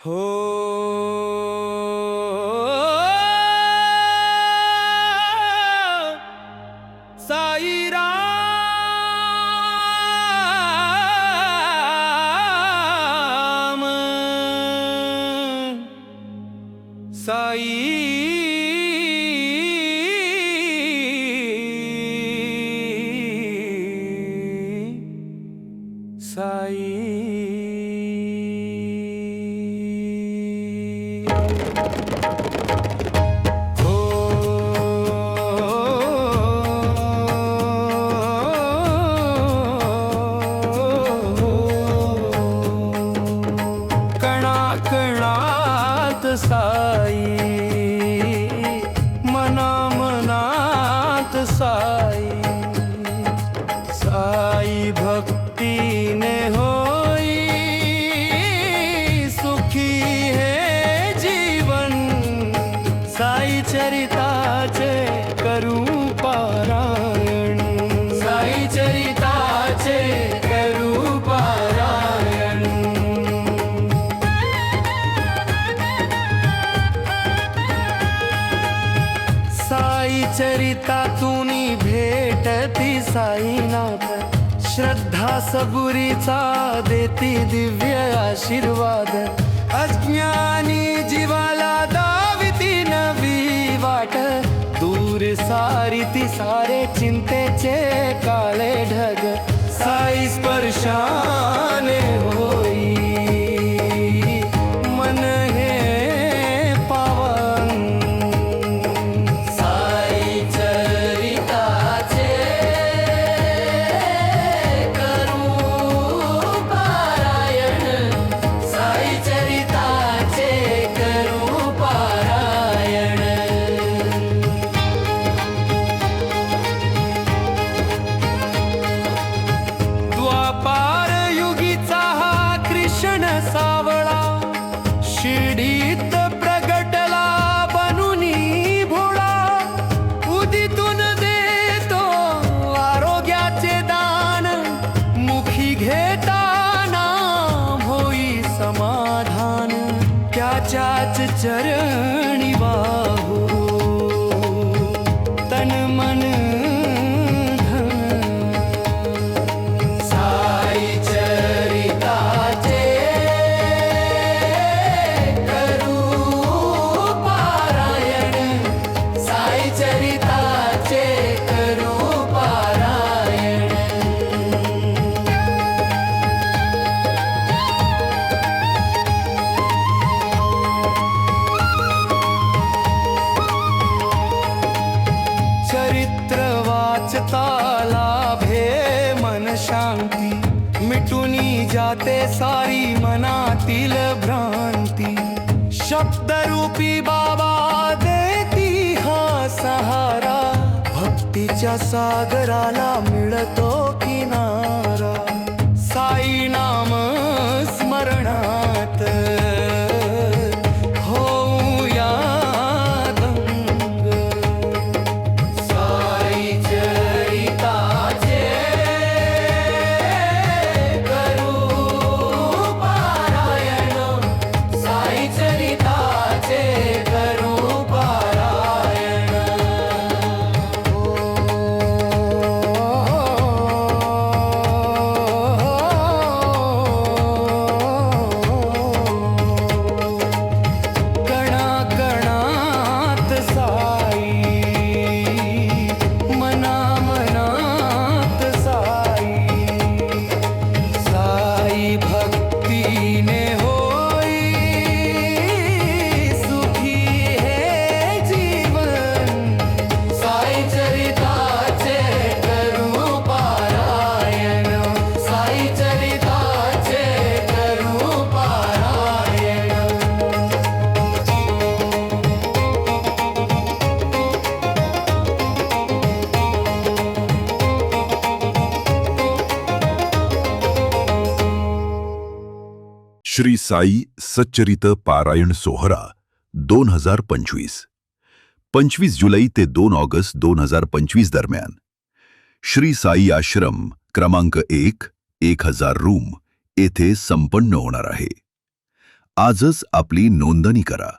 हो. साईरा साई Yeah. चरितातून भेटती साईनाथ श्रद्धा सबुरीचा देती दिव्य आशीर्वाद. अज्ञानी जीवाला दाविती नवी वाट. दूर सारी ती सारे चिंतेचे काळे ढग. साई स्पर्शाने होई त्याच्याच चरणी वाहू तन मन धन जाते सारी मनातील भ्रांती. शब्दरूपी बाबा देती हा सहारा. भक्तीच्या सागराला मिळतो किनारा. श्री साई सच्चरित पारायण सोहरा दोन हजार पंचवीस. पंचवीस जुलै ते दोन ऑगस्ट दोन हजार पंचवीस दरम्यान. श्री साई आश्रम क्रमांक एक एक हजार रूम येथे संपन्न होणार आहे. आजच आपली नोंदणी करा.